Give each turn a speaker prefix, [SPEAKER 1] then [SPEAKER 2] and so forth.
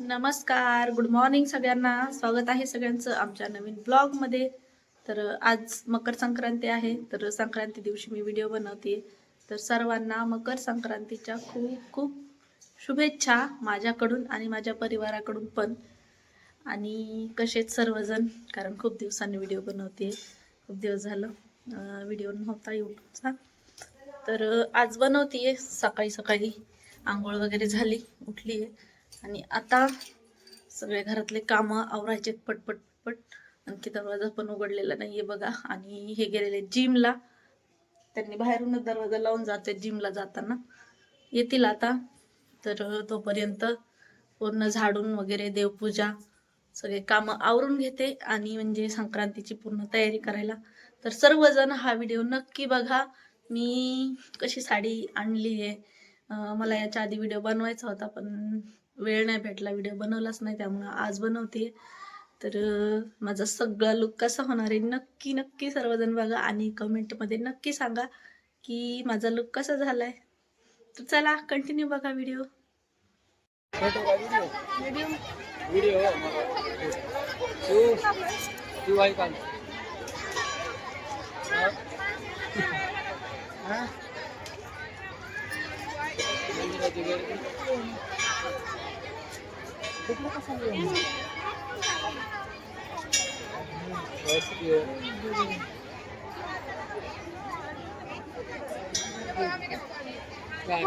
[SPEAKER 1] नमस्कार good morning सगळ्यांना. स्वागत आहे सगळ्यांचं आमच्या नवीन ब्लॉगमध्ये तर आज मकर संक्रांती आहे तर संक्रांती दिवशी मी व्हिडिओ बनवते. तर सर्वांना मकर संक्रांतीच्या खूप खूप शुभेच्छा माझ्याकडून आणि माझ्या परिवाराकडून पण. आणि कसेच सर्वजण? कारण खूप दिवसांनी व्हिडिओ बनवते. खूप दिवस झालं व्हिडिओ नव्हता यूट्यूबचा तर आज बनवते सकाळी सकाळी. आंघोळ वगैरे झाली उठली आहे आणि आता सगळे घरातले कामं आवरायचे पटपट पटपट. आणखी दरवाजा पण उघडलेला नाहीये बघा. आणि हे गेलेले जिमला. त्यांनी बाहेरूनच दरवाजा लावून जाते जिमला जाताना. येतील आता. तर तोपर्यंत पूर्ण झाडून वगैरे देवपूजा सगळे कामं आवरून घेते. आणि म्हणजे संक्रांतीची पूर्ण तयारी करायला. तर सर्वजण हा व्हिडिओ नक्की बघा. मी कशी साडी आणली आहे मला याच्या आधी व्हिडिओ बनवायचा होता पण वेळ नाही भेटला व्हिडिओ बनवलाच नाही त्यामुळं आज बनवते तर माझा सगळा लुक कसा होणार आहे नक्की नक्की सर्वजण बघा आणि कमेंटमध्ये नक्की सांगा की माझा लुक कसा झालाय. तर चला कंटिन्यू बघा video
[SPEAKER 2] photo Huwag mo kasama yun. Oh, sige. Kaya.